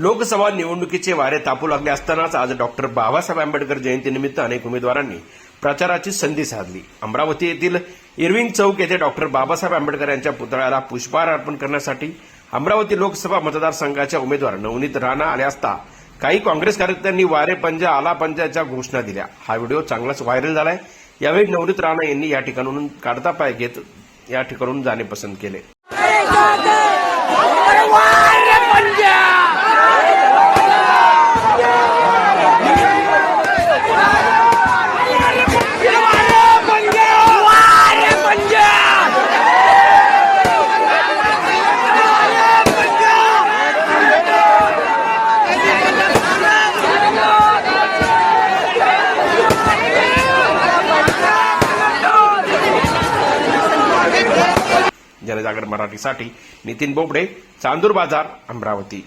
लोकसभा निवडणुकीचे वारे तापू लागले असतानाच आज डॉक्टर बाबासाहेब आंबेडकर जयंतीनिमित्त अनेक उमेदवारांनी प्रचाराची संधी साधली. अमरावती येथील इरविंग चौक येथे डॉक्टर बाबासाहेब आंबेडकर यांच्या पुतळ्याला पुष्पहार अर्पण करण्यासाठी अमरावती लोकसभा मतदारसंघाच्या उमेदवार नवनीत राणा आले असता काही काँग्रेस कार्यकर्त्यांनी वारे पंजा आला पंजाच्या घोषणा दिल्या. हा व्हिडिओ चांगलाच व्हायरल झालाय. यावेळी नवनीत राणा यांनी या ठिकाणून काढता पाय घेत या ठिकाणून जाणे पसंत केले. जनजागर मराठीसाठी नितीन बोबडे चांदूर बाजार अमरावती.